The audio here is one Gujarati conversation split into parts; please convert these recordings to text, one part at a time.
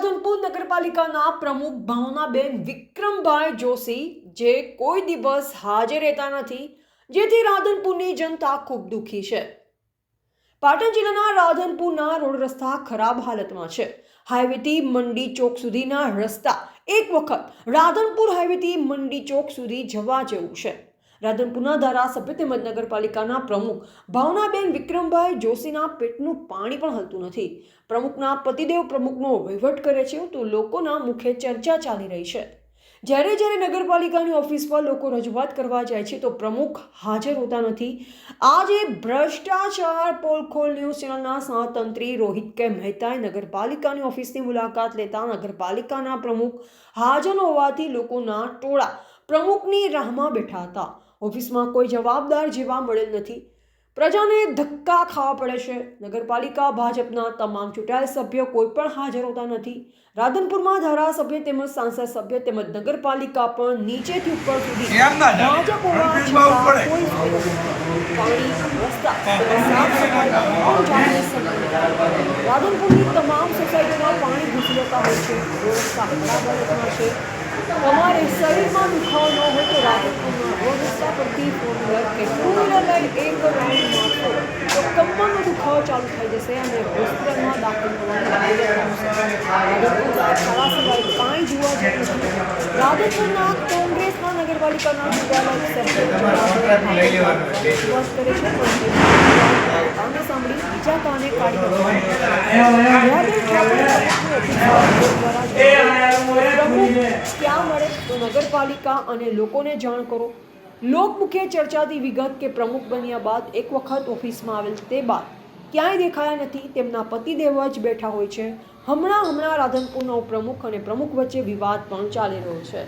રાધનપુર નગરપાલિકાના પ્રમુખ ભાવનાબેન વિક્રમભાઈ જોશી જે કોઈ દિવસ હાજર રહેતા નથી, જેથી રાધનપુરની જનતા ખૂબ દુઃખી છે. પાટણ જિલ્લાના રાધનપુરના રોડ રસ્તા ખરાબ હાલતમાં છે. હાઈવેથી મંડી ચોક સુધીના રસ્તા એક વખત રાધનપુર હાઈવેથી મંડી ચોક સુધી જવા જેવું છે. રાધનપુરના ધારાસભ્ય તેમજ નગરપાલિકાના પ્રમુખ ભાવનાબેન વિક્રમભાઈ જોશીના પેટનું પાણી પણ હલતું નથી. પ્રમુખના પતિદેવ પ્રમુખનો વહીવટ કરે છે તો લોકોના મુખે ચર્ચા ચાલી રહી છે. જ્યારે જ્યારે નગરપાલિકાની ઓફિસ પર લોકો રજૂઆત કરવા જાય છે તો પ્રમુખ હાજર હોતા નથી. આજે ભ્રષ્ટાચાર પોલખોલ ન્યૂઝ ચેનલના સહતંત્રી રોહિત કે મહેતાએ નગરપાલિકાની ઓફિસની મુલાકાત લેતા નગરપાલિકાના પ્રમુખ હાજર હોવાથી લોકોના ટોળા પ્રમુખની રાહમાં બેઠા હતા. ઓફિસમાં કોઈ જવાબદાર જેવા મળેલ નથી. પ્રજાને ધક્કા ખાવા પડે છે. નગરપાલિકા ભાજપના તમામ ચૂંટાયેલ સભ્યો કોઈ પણ હાજર હોતા નથી. રાધનપુરમાં ધારાસભ્ય તેમજ સાંસદ સભ્ય તેમજ નગરપાલિકા પણ નીચેથી ઉપર સુધી. ભાજપ. રાધનપુરની તમામ સોસાયટીમાં પાણી ઘૂસી જતા હોય છે. રોડ રસ્તા ખરાબ છે. તમારે શરીરમાં દુખાવો ન હોય તો રાધનપુરના રોડ રસ્તા પરથી ફોર વ્હીલર કે ટુ વ્હીલર લઈને એક રાઉન્ડ મારશો તો કમરનો દુખાવો ચાલુ થઈ જશે અને હોસ્પિટલમાં દાખલ થવાની જરૂરિયાત થશે રાધનપુરના ધારાસભાએ કાંઈ જોવા જેવું નથી રાધનપુરના કોંગ્રેસના નગરપાલિકાના ચૂંટાયેલા સભ્યો રજૂઆત કરે છે પણ તે કાને સાંભળી બીજા કાને કાઢી નગરપાલિકા અને લોકોને જાણ કરો. લોકમુખે ચર્ચાતી વિગત કે પ્રમુખ બન્યા બાદ એક વખત ઓફિસમાં આવેલ તે બાદ ક્યાંય દેખાયા નથી, તેમના પતિદેવ જ બેઠા હોય છે. હમણાં હમણાં રાધનપુરના ઉપપ્રમુખ અને પ્રમુખ વચ્ચે વિવાદ પણ ચાલી રહ્યો છે.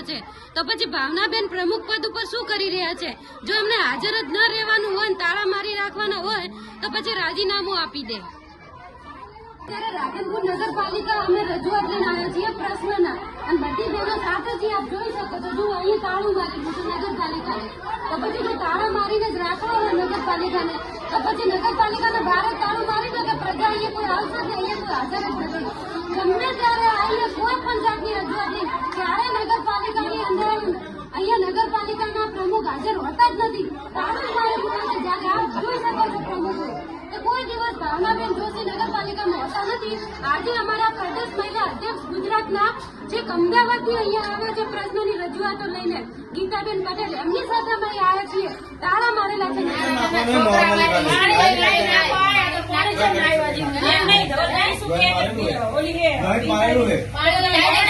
મારેલા છે. તો પછી ભાવનાબેન પ્રમુખ પદ ઉપર શું કરી રહ્યા છે? જો એમને હાજર જ ન રહેવાનું હોય તાળા મારી રાખવાના હોય, તો પછી રાજીનામું આપી દે. રાધનપુર નગરપાલિકા અમે રજૂઆત લઈને આવ્યા છીએ પ્રશ્નના. અને બધી બહેનો સાથે જ આપ જોઈ શકો છો. જો અહીં તાળું મારી છે નગરપાલિકાને તો પછી જો તાળા મારીને જ રાખવા હોય નગરપાલિકાને, તો પછી નગરપાલિકાને ભારે તાળું મારી દો કે પ્રજા અહીંયા કોઈ આવશે કે અહીંયા કોઈ હાજર જ નથી. ગમે ત્યારે નગરપાલિકામાં હોતા નથી આજે અમારા પ્રદેશ મહિલા અધ્યક્ષ ગુજરાતના જે અમદાવાદથી અહીંયા આવ્યા છે પ્રશ્નની રજૂઆતો લઈને ગીતાબેન પટેલ એમની સાથે અમે આવ્યા છીએ તાળા મારેલા છે પાણી